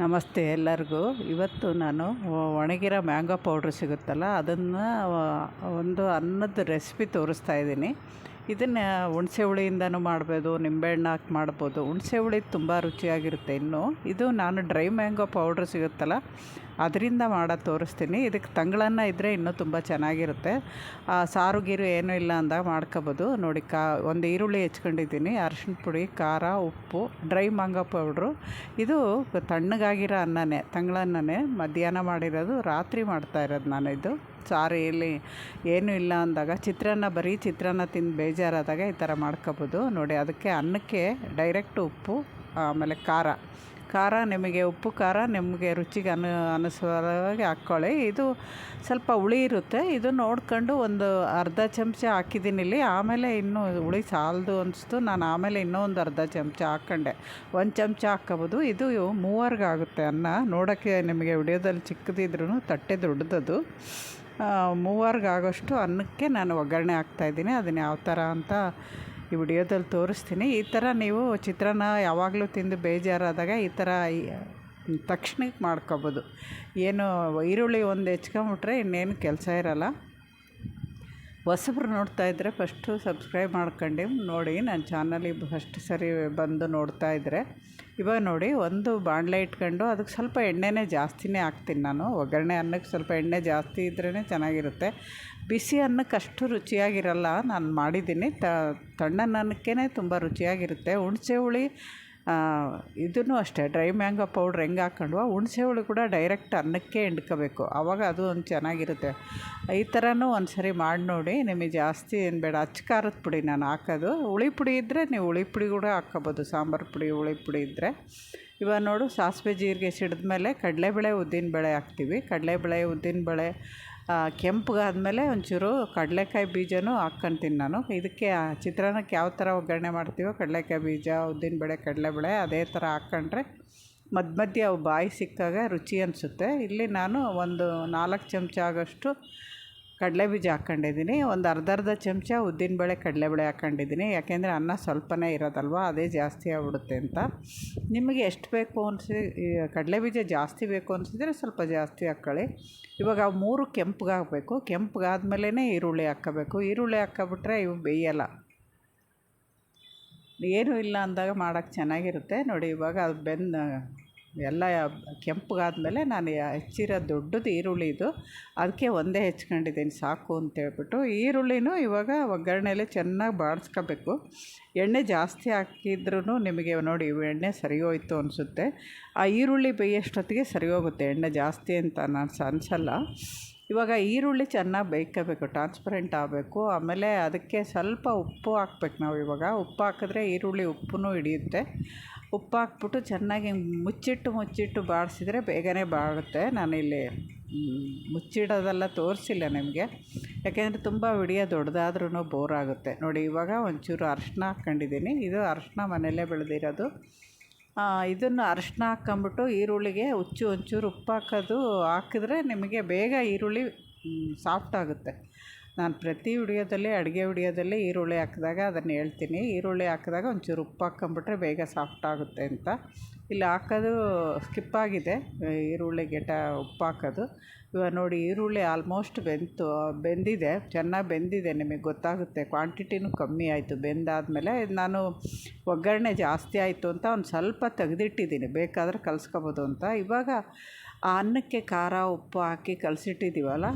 ನಮಸ್ತೆ ಎಲ್ಲರಿಗೂ. ಇವತ್ತು ನಾನು ಒಣಗಿರೋ ಮ್ಯಾಂಗೋ ಪೌಡ್ರ್ ಸಿಗುತ್ತಲ್ಲ ಅದನ್ನು ಒಂದು ಅನ್ನದ ರೆಸಿಪಿ ತೋರಿಸ್ತಾ ಇದ್ದೀನಿ. ಇದನ್ನು ಹುಣಸೆ ಹುಳಿಯಿಂದನೂ ಮಾಡ್ಬೋದು, ನಿಂಬೆಹಣ್ಣು ಹಾಕಿ ಮಾಡ್ಬೋದು. ಹುಣಸೆ ಹುಳಿ ತುಂಬ ರುಚಿಯಾಗಿರುತ್ತೆ ಇನ್ನು. ಇದು ನಾನು ಡ್ರೈ ಮ್ಯಾಂಗೋ ಪೌಡ್ರ್ ಸಿಗುತ್ತಲ್ಲ, ಅದರಿಂದ ಮಾಡೋದು ತೋರಿಸ್ತೀನಿ. ಇದಕ್ಕೆ ತಂಗಳನ್ನ ಇದ್ದರೆ ಇನ್ನೂ ತುಂಬ ಚೆನ್ನಾಗಿರುತ್ತೆ. ಸಾರು ಗೀರು ಏನೂ ಇಲ್ಲ ಅಂದಾಗ ಮಾಡ್ಕೋಬೋದು. ನೋಡಿ, ಕಾ, ಒಂದು ಈರುಳ್ಳಿ ಹೆಚ್ಕೊಂಡಿದ್ದೀನಿ ಅರಶಿನ ಪುಡಿ, ಖಾರ, ಉಪ್ಪು, ಡ್ರೈ ಮ್ಯಾಂಗೋ ಪೌಡ್ರು. ಇದು ತಣ್ಣಗಾಗಿರೋ ಅನ್ನನೇ ತಂಗಳನ್ನೇ ಮಧ್ಯಾಹ್ನ ಮಾಡಿರೋದು, ರಾತ್ರಿ ಮಾಡ್ತಾ ಇರೋದು ನಾನು ಇದು ಸಾರು, ಇಲ್ಲಿ ಏನೂ ಇಲ್ಲ ಅಂದಾಗ ಚಿತ್ರಾನ್ನ, ಬರೀ ಚಿತ್ರಾನ್ನ ತಿಂದು ಬೇಜಾರಾದಾಗ ಈ ಥರ ಮಾಡ್ಕೋಬೋದು. ನೋಡಿ, ಅದಕ್ಕೆ ಅನ್ನಕ್ಕೆ ಡೈರೆಕ್ಟ್ ಉಪ್ಪು, ಆಮೇಲೆ ಖಾರ. ಖಾರ ನಿಮಗೆ, ಉಪ್ಪು, ಖಾರ ನಿಮಗೆ ರುಚಿಗೆ ಅನು, ಅನುಸಾರವಾಗಿ ಹಾಕ್ಕೊಳ್ಳಿ. ಇದು ಸ್ವಲ್ಪ ಹುಳಿ ಇರುತ್ತೆ. ಇದು ನೋಡ್ಕೊಂಡು ಒಂದು ಅರ್ಧ ಚಮಚ ಹಾಕಿದ್ದೀನಿ ಇಲ್ಲಿ. ಆಮೇಲೆ ಇನ್ನೂ ಹುಳಿ ಸಾಲದು ಅನಿಸ್ತು. ನಾನು ಆಮೇಲೆ ಇನ್ನೂ ಒಂದು ಅರ್ಧ ಚಮಚ ಹಾಕ್ಕೊಂಡೆ ಒಂದು ಚಮಚ ಹಾಕ್ಕೋಬೋದು. ಇದು ಮೂವರ್ಗಾಗುತ್ತೆ ಅನ್ನ. ನೋಡೋಕ್ಕೆ ನಿಮಗೆ ವಿಡಿಯೋದಲ್ಲಿ ಚಿಕ್ಕದಿದ್ರೂ ತಟ್ಟೆ ದೊಡ್ಡದದು. ಮೂವರ್ಗೆ ಆಗೋಷ್ಟು ಅನ್ನಕ್ಕೆ ನಾನು ಒಗ್ಗರಣೆ ಹಾಕ್ತಾಯಿದ್ದೀನಿ ಅದನ್ನು ಯಾವ ಥರ ಅಂತ ಈ ವಿಡಿಯೋದಲ್ಲಿ ತೋರಿಸ್ತೀನಿ. ಈ ಥರ ನೀವು ಚಿತ್ರಾನ್ನ ಯಾವಾಗಲೂ ತಿಂದು ಬೇಜಾರಾದಾಗ ಈ ಥರ ತಕ್ಷಣಕ್ಕೆ ಮಾಡ್ಕೊಬೋದು. ಏನು ಈರುಳ್ಳಿ ಒಂದು ಹೆಚ್ಕೊಂಬಿಟ್ರೆ ಇನ್ನೇನು ಕೆಲಸ ಇರಲ್ಲ. ಹೊಸಬ್ರು ನೋಡ್ತಾ ಇದ್ದರೆ ಫಸ್ಟು ಸಬ್ಸ್ಕ್ರೈಬ್ ಮಾಡ್ಕೊಂಡು ನೋಡಿ ನನ್ನ ಚಾನಲಿಗೆ ಫಸ್ಟ್ ಸರಿ ಬಂದು ನೋಡ್ತಾ ಇದ್ದರೆ ಇವಾಗ ನೋಡಿ ಒಂದು ಬಾಣಲೆ ಇಟ್ಕೊಂಡು ಅದಕ್ಕೆ ಸ್ವಲ್ಪ ಎಣ್ಣೆನೇ ಜಾಸ್ತಿನೇ ಹಾಕ್ತೀನಿ ನಾನು. ಒಗ್ಗರಣೆ ಅನ್ನಕ್ಕೆ ಸ್ವಲ್ಪ ಎಣ್ಣೆ ಜಾಸ್ತಿ ಇದ್ರೇ ಚೆನ್ನಾಗಿರುತ್ತೆ. ಬಿಸಿ ಅನ್ನಕ್ಕೆ ಅಷ್ಟು ರುಚಿಯಾಗಿರಲ್ಲ. ನಾನು ಮಾಡಿದ್ದೀನಿ. ತಣ್ಣನ ಅನ್ನಕ್ಕೇ ತುಂಬ ರುಚಿಯಾಗಿರುತ್ತೆ. ಹುಣಸೆ ಹುಳಿ ಇದೂ ಅಷ್ಟೇ. ಡ್ರೈ ಮ್ಯಾಂಗೋ ಪೌಡ್ರ್ ಹೆಂಗೆ ಹಾಕ್ಕೊಂಡ್ವೋ ಹುಣಸೆ ಹುಳು ಕೂಡ ಡೈರೆಕ್ಟ್ ಅನ್ನಕ್ಕೆ ಹಿಂಡ್ಕೋಬೇಕು. ಆವಾಗ ಅದು ಒಂದು ಚೆನ್ನಾಗಿರುತ್ತೆ. ಈ ಥರನೂ ಒಂದು ಸರಿ ಮಾಡಿ ನೋಡಿ. ನಿಮಗೆ ಜಾಸ್ತಿ ಏನು ಬೇಡ. ಅಚ್ಚ ಖಾರದ ಪುಡಿ ನಾನು ಹಾಕೋದು. ಹುಳಿ ಪುಡಿ ಇದ್ದರೆ ನೀವು ಹುಳಿ ಪುಡಿ ಕೂಡ ಹಾಕ್ಕೋಬೋದು. ಸಾಂಬಾರು ಪುಡಿ, ಹುಳಿ ಪುಡಿ ಇದ್ದರೆ ಇವಾಗ ನೋಡು, ಸಾಸಿವೆ ಜೀರಿಗೆ ಸಿಡಿದ ಮೇಲೆ ಕಡಲೆಬೇಳೆ ಉದ್ದಿನಬೇಳೆ ಹಾಕ್ತೀವಿ. ಕಡಲೆಬೇಳೆ ಉದ್ದಿನಬೇಳೆ ಕೆಂಪಗಾದ್ಮೇಲೆ ಒಂಚೂರು ಕಡಲೆಕಾಯಿ ಬೀಜನೂ ಹಾಕ್ಕೊಂತೀನಿ ನಾನು. ಇದಕ್ಕೆ ಚಿತ್ರಾನ್ನಕ್ಕೆ ಯಾವ ಥರ ಒಗ್ಗರಣೆ ಮಾಡ್ತೀವೋ ಕಡಲೆಕಾಯಿ ಬೀಜ ಉದ್ದಿನಬೇಳೆ ಕಡಲೆಬೇಳೆ ಅದೇ ಥರ ಹಾಕ್ಕೊಂಡ್ರೆ ಮಧ್ಯ ಮಧ್ಯೆ ಅವು ಬಾಯಿ ಸಿಕ್ಕಾಗ ರುಚಿ ಅನಿಸುತ್ತೆ. ಇಲ್ಲಿ ನಾನು ಒಂದು ನಾಲ್ಕು ಚಮಚ ಆಗೋಷ್ಟು ಕಡಲೆ ಬೀಜ ಹಾಕ್ಕೊಂಡಿದ್ದೀನಿ. ಒಂದು ಅರ್ಧ ಅರ್ಧ ಚಮಚ ಉದ್ದಿನಬೇಳೆ ಕಡಲೆಬೇಳೆ ಹಾಕ್ಕೊಂಡಿದ್ದೀನಿ. ಯಾಕೆಂದರೆ ಅನ್ನ ಸ್ವಲ್ಪನೇ ಇರೋದಲ್ವ, ಅದೇ ಜಾಸ್ತಿ ಆಗ್ಬಿಡುತ್ತೆ ಅಂತ. ನಿಮಗೆ ಎಷ್ಟು ಬೇಕು ಅನಿಸಿ ಕಡಲೆ ಬೀಜ ಜಾಸ್ತಿ ಬೇಕು ಅನಿಸಿದರೆ ಸ್ವಲ್ಪ ಜಾಸ್ತಿ ಹಾಕ್ಕೊಳ್ಳಿ ಇವಾಗ ಮೂರು ಕೆಂಪಗಾಗಬೇಕು ಕೆಂಪಗಾದ್ಮೇಲೇ ಈರುಳ್ಳಿ ಹಾಕ್ಕೋಬೇಕು ಈರುಳ್ಳಿ ಹಾಕ್ಕೊಬಿಟ್ರೆ ಇವು ಬೇಯಲ್ಲ. ಏನೂ ಇಲ್ಲ ಅಂದಾಗ ಮಾಡೋಕ್ಕೆ ಚೆನ್ನಾಗಿರುತ್ತೆ. ನೋಡಿ ಇವಾಗ ಅದು ಬೆಂದ ಎಲ್ಲ ಕೆಂಪಗಾದ್ಮೇಲೆ ನಾನು ಹೆಚ್ಚಿರೋ ದೊಡ್ಡದು ಈರುಳ್ಳಿ ಇದು ಅದಕ್ಕೆ ಒಂದೇ ಹೆಚ್ಕೊಂಡಿದ್ದೀನಿ, ಸಾಕು ಅಂತೇಳ್ಬಿಟ್ಟು. ಈರುಳ್ಳಿನೂ ಇವಾಗ ಒಗ್ಗರಣೆಯಲ್ಲಿ ಚೆನ್ನಾಗಿ ಬಾಡಿಸ್ಕೋಬೇಕು ಎಣ್ಣೆ ಜಾಸ್ತಿ ಹಾಕಿದ್ರೂ ನಿಮಗೆ ನೋಡಿ ಎಣ್ಣೆ ಸರಿ ಹೋಯ್ತು ಅನಿಸುತ್ತೆ. ಆ ಈರುಳ್ಳಿ ಬೇಯೋಷ್ಟೊತ್ತಿಗೆ ಸರಿ ಹೋಗುತ್ತೆ, ಎಣ್ಣೆ ಜಾಸ್ತಿ ಅಂತ ನಾನು ಅನಿಸಲ್ಲ. ಇವಾಗ ಈರುಳ್ಳಿ ಚೆನ್ನಾಗಿ ಬೇಯ್ಕೋಬೇಕು ಟ್ರಾನ್ಸ್ಪರೆಂಟ್ ಆಗಬೇಕು. ಆಮೇಲೆ ಅದಕ್ಕೆ ಸ್ವಲ್ಪ ಉಪ್ಪು ಹಾಕ್ಬೇಕು ನಾವು ಇವಾಗ. ಉಪ್ಪು ಹಾಕಿದ್ರೆ ಈರುಳ್ಳಿ ಉಪ್ಪು ಹಿಡಿಯುತ್ತೆ. ಉಪ್ಪು ಹಾಕ್ಬಿಟ್ಟು ಚೆನ್ನಾಗಿ ಮುಚ್ಚಿಟ್ಟು ಮುಚ್ಚಿಟ್ಟು ಬಾಡಿಸಿದ್ರೆ ಬೇಗನೆ ಬಾಡುತ್ತೆ. ನಾನಿಲ್ಲಿ ಮುಚ್ಚಿಡೋದೆಲ್ಲ ತೋರಿಸಿಲ್ಲ ನಿಮಗೆ. ಯಾಕೆಂದರೆ ತುಂಬ ವಿಡಿಯೋ ದೊಡ್ಡದಾದ್ರೂ ಬೋರ್ ಆಗುತ್ತೆ ನೋಡಿ, ಇವಾಗ ಒಂಚೂರು ಅರಶಿನ ಹಾಕ್ಕೊಂಡಿದ್ದೀನಿ. ಇದು ಅರಶಿನ ಮನೆಯಲ್ಲೇ ಬೆಳೆದಿರೋದು. ಇದನ್ನು ಅರಶಿನ ಹಾಕ್ಕೊಂಬಿಟ್ಟು ಈರುಳ್ಳಿಗೆ ಹುಚ್ಚು ಒಂಚೂರು ಉಪ್ಪು ಹಾಕೋದು ಹಾಕಿದ್ರೆ ನಿಮಗೆ ಬೇಗ ಈರುಳ್ಳಿ ಸಾಫ್ಟ್ ಆಗುತ್ತೆ. ನಾನು ಪ್ರತಿ ವಿಡಿಯೋದಲ್ಲಿ ಅಡುಗೆ ವಿಡಿಯೋದಲ್ಲಿ ಈರುಳ್ಳಿ ಹಾಕಿದಾಗ ಅದನ್ನು ಹೇಳ್ತೀನಿ. ಈರುಳ್ಳಿ ಹಾಕಿದಾಗ ಒಂಚೂರು ಉಪ್ಪು ಹಾಕ್ಕೊಂಬಿಟ್ರೆ ಬೇಗ ಸಾಫ್ಟ್ ಆಗುತ್ತೆ ಅಂತ. ಇಲ್ಲಿ ಹಾಕೋದು ಸ್ಕಿಪ್ ಆಗಿದೆ ಈರುಳ್ಳಿ ಗೆಟ ಉಪ್ಪು ಹಾಕೋದು. ಇವಾಗ ನೋಡಿ, ಈರುಳ್ಳಿ ಆಲ್ಮೋಸ್ಟ್ ಬೆಂತು, ಬೆಂದಿದೆ, ಚೆನ್ನಾಗಿ ಬೆಂದಿದೆ ನಿಮಗೆ ಗೊತ್ತಾಗುತ್ತೆ. ಕ್ವಾಂಟಿಟಿನೂ ಕಮ್ಮಿ ಆಯಿತು, ಬೆಂದಾದಮೇಲೆ ನಾನು ಒಗ್ಗರಣೆ ಜಾಸ್ತಿ ಆಯಿತು ಅಂತ ಒಂದು ಸ್ವಲ್ಪ ತೆಗೆದಿಟ್ಟಿದ್ದೀನಿ, ಬೇಕಾದರೆ ಕಲಿಸ್ಕೊಬೋದು ಅಂತ. ಇವಾಗ ಆ ಅನ್ನಕ್ಕೆ ಖಾರ ಉಪ್ಪು ಹಾಕಿ ಕಲಸಿಟ್ಟಿದ್ದೀವಲ್ಲ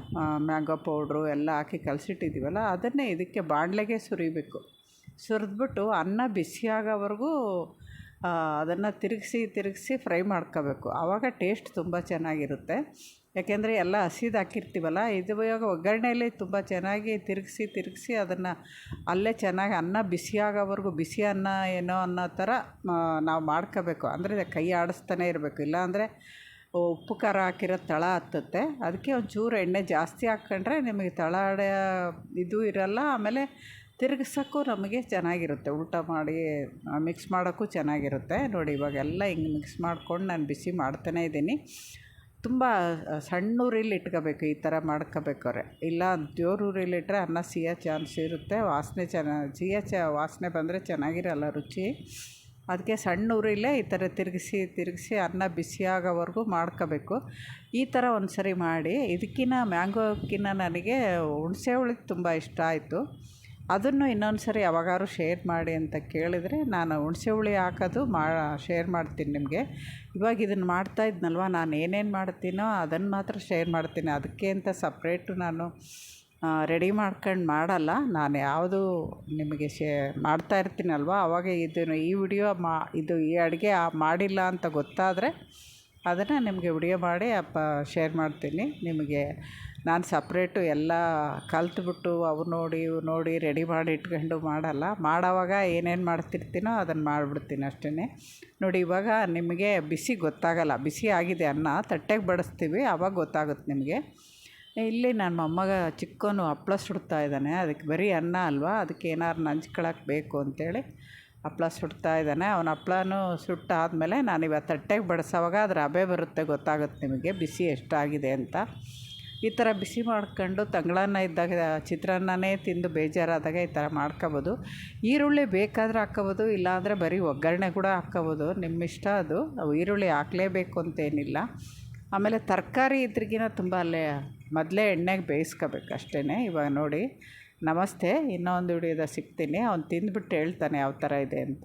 ಮ್ಯಾಂಗೋ ಪೌಡ್ರು ಎಲ್ಲ ಹಾಕಿ ಕಲಸಿಟ್ಟಿದ್ದೀವಲ್ಲ, ಅದನ್ನೇ ಇದಕ್ಕೆ ಬಾಣಲೆಗೆ ಸುರಿಬೇಕು. ಸುರಿದ್ಬಿಟ್ಟು ಅನ್ನ ಬಿಸಿಯಾಗೋವರೆಗೂ ಅದನ್ನು ತಿರುಗಿಸಿ ತಿರುಗಿಸಿ ಫ್ರೈ ಮಾಡ್ಕೋಬೇಕು. ಆವಾಗ ಟೇಸ್ಟ್ ತುಂಬ ಚೆನ್ನಾಗಿರುತ್ತೆ. ಯಾಕೆಂದರೆ ಎಲ್ಲ ಹಸಿದು ಹಾಕಿರ್ತೀವಲ್ಲ, ಇದು ಇವಾಗ ಒಗ್ಗರಣೆಯಲ್ಲಿ ತುಂಬ ಚೆನ್ನಾಗಿ ತಿರುಗಿಸಿ ತಿರುಗಿಸಿ ಅದನ್ನು ಅಲ್ಲೇ ಚೆನ್ನಾಗಿ ಅನ್ನ ಬಿಸಿಯಾಗೋವರೆಗೂ, ಬಿಸಿ ಅನ್ನ ಏನೋ ಅನ್ನೋ ಥರ ನಾವು ಮಾಡ್ಕೋಬೇಕು. ಅಂದರೆ ಕೈ ಆಡಿಸ್ತಾನೆ ಇರಬೇಕು. ಇಲ್ಲಾಂದರೆ ಉಪ್ಪು ಖಾರ ಹಾಕಿರೋ ತಳ ಹತ್ತುತ್ತೆ. ಅದಕ್ಕೆ ಒಂಚೂರು ಎಣ್ಣೆ ಜಾಸ್ತಿ ಹಾಕ್ಕೊಂಡ್ರೆ ನಿಮಗೆ ತಳ ಇದು ಇರಲ್ಲ, ಆಮೇಲೆ ತಿರುಗಿಸೋಕ್ಕೂ ನಮಗೆ ಚೆನ್ನಾಗಿರುತ್ತೆ. ಊಟ ಮಾಡಿ ಮಿಕ್ಸ್ ಮಾಡೋಕ್ಕೂ ಚೆನ್ನಾಗಿರುತ್ತೆ. ನೋಡಿ, ಇವಾಗೆಲ್ಲ ಹಿಂಗೆ ಮಿಕ್ಸ್ ಮಾಡ್ಕೊಂಡು ನಾನು ಬಿಸಿ ಮಾಡ್ತಾನೇ ಇದ್ದೀನಿ. ತುಂಬ ಸಣ್ಣ ಉರಿಲಿ ಇಟ್ಕೋಬೇಕು, ಈ ಥರ ಮಾಡ್ಕೋಬೇಕಾರೆ ಇಲ್ಲ ಜೋರು ಉರಿಲಿ ಇಟ್ಟರೆ ಅನ್ನ ಸಿಯೋ ಚಾನ್ಸ್ ಇರುತ್ತೆ. ವಾಸನೆ ಚೆನ್ನ ಸಿಯೋ ಚ ವಾಸನೆ ಬಂದರೆ ಚೆನ್ನಾಗಿರಲ್ಲ ರುಚಿ. ಅದಕ್ಕೆ ಸಣ್ಣ ಉರಿಲೇ ಈ ಥರ ತಿರುಗಿಸಿ ತಿರುಗಿಸಿ ಅನ್ನ ಬಿಸಿಯಾಗೋವರೆಗೂ ಮಾಡ್ಕೋಬೇಕು. ಈ ಥರ ಒಂದು ಸರಿ ಮಾಡಿ ಇದಕ್ಕಿಂತ ಮ್ಯಾಂಗೋಕ್ಕಿಂತ ನನಗೆ ಹುಣಸೆ ಹುಳಿ ತುಂಬ ಇಷ್ಟ ಆಯಿತು. ಅದನ್ನು ಇನ್ನೊಂದು ಸರಿ ಯಾವಾಗಾದ್ರೂ ಶೇರ್ ಮಾಡಿ ಅಂತ ಕೇಳಿದರೆ ನಾನು ಹುಣಸೆ ಹುಳಿ ಹಾಕೋದು ಮಾ, ಶೇರ್ ಮಾಡ್ತೀನಿ ನಿಮಗೆ. ಇವಾಗ ಇದನ್ನು ಮಾಡ್ತಾ ಇದ್ನಲ್ವ, ನಾನು ಏನೇನು ಮಾಡ್ತೀನೋ ಅದನ್ನು ಮಾತ್ರ ಶೇರ್ ಮಾಡ್ತೀನಿ. ಅದಕ್ಕೆ ಅಂತ ಸಪ್ರೇಟು ನಾನು ರೆಡಿ ಮಾಡ್ಕೊಂಡು ಮಾಡಲ್ಲ. ನಾನು ಯಾವುದು ನಿಮಗೆ ಶೇ, ಮಾಡ್ತಾ ಇರ್ತೀನಲ್ವ? ಆವಾಗ ಇದನ್ನು ಈ ವಿಡಿಯೋ ಮಾ, ಇದು ಈ ಅಡುಗೆ ಮಾಡಿಲ್ಲ ಅಂತ ಗೊತ್ತಾದರೆ ಅದನ್ನು ನಿಮಗೆ ವಿಡಿಯೋ ಮಾಡಿ ಅಪ್ಪ ಶೇರ್ ಮಾಡ್ತೀನಿ. ನಿಮಗೆ ನಾನು ಸಪ್ರೇಟು ಎಲ್ಲ ಕಲ್ತುಬಿಟ್ಟು ಅವು ನೋಡಿ ಇವು ನೋಡಿ ರೆಡಿ ಮಾಡಿ ಇಟ್ಕೊಂಡು ಮಾಡಲ್ಲ. ಮಾಡೋವಾಗ ಏನೇನು ಮಾಡ್ತಿರ್ತೀನೋ ಅದನ್ನು ಮಾಡಿಬಿಡ್ತೀನಿ ಅಷ್ಟೇ ನೋಡಿ, ಇವಾಗ ನಿಮಗೆ ಬಿಸಿ ಗೊತ್ತಾಗಲ್ಲ. ಬಿಸಿ ಆಗಿದೆ ಅನ್ನ, ತಟ್ಟೆಗೆ ಬಡಿಸ್ತೀವಿ. ಆವಾಗ ಗೊತ್ತಾಗುತ್ತೆ ನಿಮಗೆ. ಇಲ್ಲಿ ನನ್ನ ಮೊಮ್ಮಗ ಚಿಕ್ಕವನು ಹಪ್ಳ ಸುಡ್ತಾ ಇದ್ದಾನೆ. ಅದಕ್ಕೆ ಬರೀ ಅನ್ನ ಅಲ್ವಾ? ಅದಕ್ಕೆ ಏನಾರು ನಂಚ್ಕೊಳಕ್ಕೆ ಬೇಕು ಅಂತೇಳಿ ಹಪ್ಳ ಸುಡ್ತಾ ಇದ್ದಾನೆ. ಅವನ ಹಪ್ಳನೂ ಸುಟ್ಟಾದಮೇಲೆ ನಾನು ಇವತ್ತು ತಟ್ಟೆಗೆ ಬಡಿಸೋವಾಗ ಅದರ ಹಬೆ ಬರುತ್ತೆ ಗೊತ್ತಾಗುತ್ತೆ ನಿಮಗೆ. ಬಿಸಿ ಎಷ್ಟಾಗಿದೆ ಅಂತ. ಈ ಥರ ಬಿಸಿ ಮಾಡ್ಕೊಂಡು ತಂಗಳನ್ನ ಇದ್ದಾಗ, ಚಿತ್ರಾನ್ನನೇ ತಿಂದು ಬೇಜಾರಾದಾಗ ಈ ಥರ ಮಾಡ್ಕೋಬೋದು. ಈರುಳ್ಳಿ ಬೇಕಾದರೆ ಹಾಕ್ಕೋಬೋದು, ಇಲ್ಲಾಂದರೆ ಬರೀ ಒಗ್ಗರಣೆ ಕೂಡ ಹಾಕ್ಕೋಬೋದು. ನಿಮ್ಮ ಇಷ್ಟ ಅದು ಈರುಳ್ಳಿ ಹಾಕ್ಲೇಬೇಕು ಅಂತೇನಿಲ್ಲ ಆಮೇಲೆ ತರಕಾರಿ ಇದ್ರಿಗಿನ ತುಂಬ ಅಲ್ಲೇ ಮೊದಲೇ ಎಣ್ಣೆಗೆ ಬೇಯಿಸ್ಕೋಬೇಕು ಅಷ್ಟೇ ಇವಾಗ ನೋಡಿ, ನಮಸ್ತೆ, ಇನ್ನೊಂದು ವಿಡಿಯೋದ ಸಿಗ್ತೀನಿ. ಅವ್ನು ತಿಂದ್ಬಿಟ್ಟು ಹೇಳ್ತಾನೆ ಯಾವ ಥರ ಇದೆ ಅಂತ.